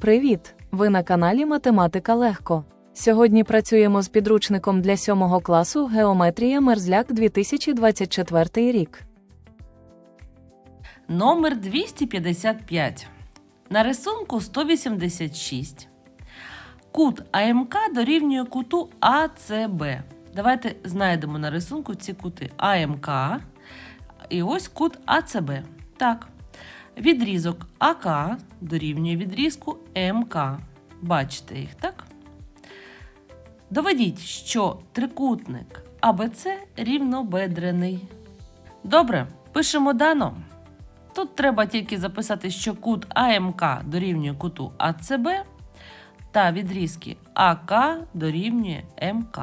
Привіт! Ви на каналі Математика Легко. Сьогодні працюємо з підручником для 7 класу Геометрія Мерзляк 2024 рік. Номер 255. На рисунку 186. Кут АМК дорівнює куту АЦБ. Давайте знайдемо на рисунку ці кути АМК. І ось кут АЦБ. Так. Відрізок АК дорівнює відрізку МК. Бачите їх, так? Доведіть, що трикутник АБЦ рівнобедрений. Добре, пишемо дано. Тут треба тільки записати, що кут АМК дорівнює куту АЦБ та відрізки АК дорівнює МК.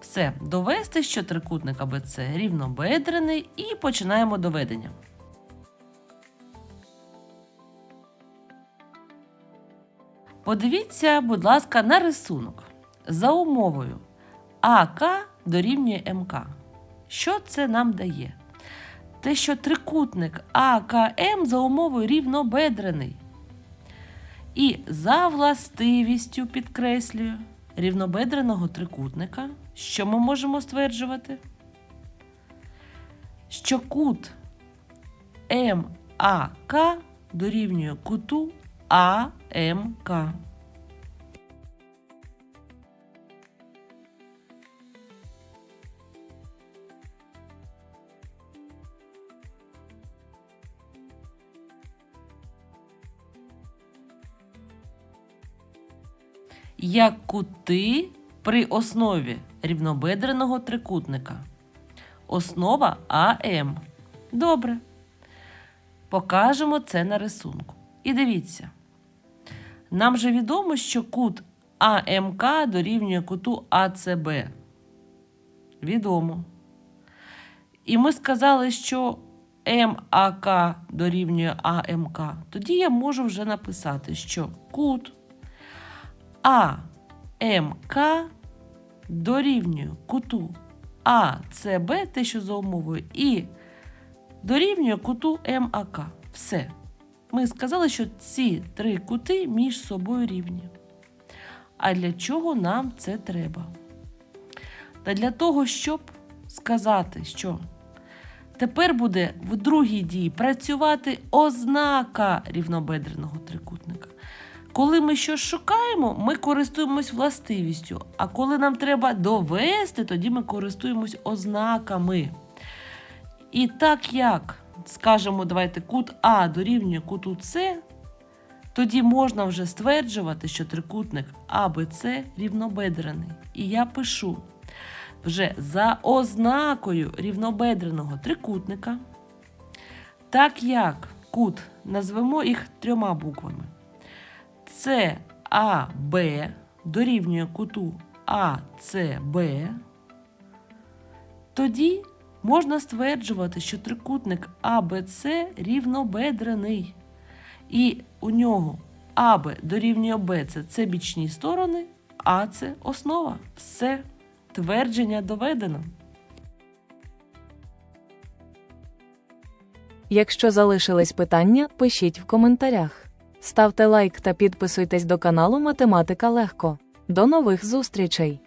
Все, довести, що трикутник АБЦ рівнобедрений, і починаємо доведення. Подивіться, будь ласка, на рисунок. За умовою АК дорівнює МК. Що це нам дає? Те, що трикутник АКМ за умовою рівнобедрений. І за властивістю підкреслюю рівнобедреного трикутника, що ми можемо стверджувати? Що кут МАК дорівнює куту АМК. як кути при основі рівнобедреного трикутника. Основа АМ. Добре. Покажемо це на рисунку. І дивіться. Нам же відомо, що кут АМК дорівнює куту АЦБ. Відомо. І ми сказали, що МАК дорівнює АМК. Тоді я можу вже написати, що кут АМК дорівнює куту АЦБ, те, що за умовою, і дорівнює куту МАК. Все. Ми сказали, що ці три кути між собою рівні. А для чого нам це треба? Та для того, щоб сказати, що тепер буде в другій дії працювати ознака рівнобедреного трикутника. Коли ми щось шукаємо, ми користуємось властивістю. А коли нам треба довести, тоді ми користуємось ознаками. І так як, скажемо, давайте кут А дорівнює куту С, тоді можна вже стверджувати, що трикутник АБЦ рівнобедрений. І я пишу вже за ознакою рівнобедреного трикутника, так як кут назвемо їх трьома буквами. САБ дорівнює куту АЦБ, тоді можна стверджувати, що трикутник АБЦ рівнобедрений. І у нього АБ дорівнює БЦ це бічні сторони, А це основа. Все. Твердження доведено. Якщо залишились питання, пишіть в коментарях. Ставте лайк та підписуйтесь до каналу Математика Легко. До нових зустрічей!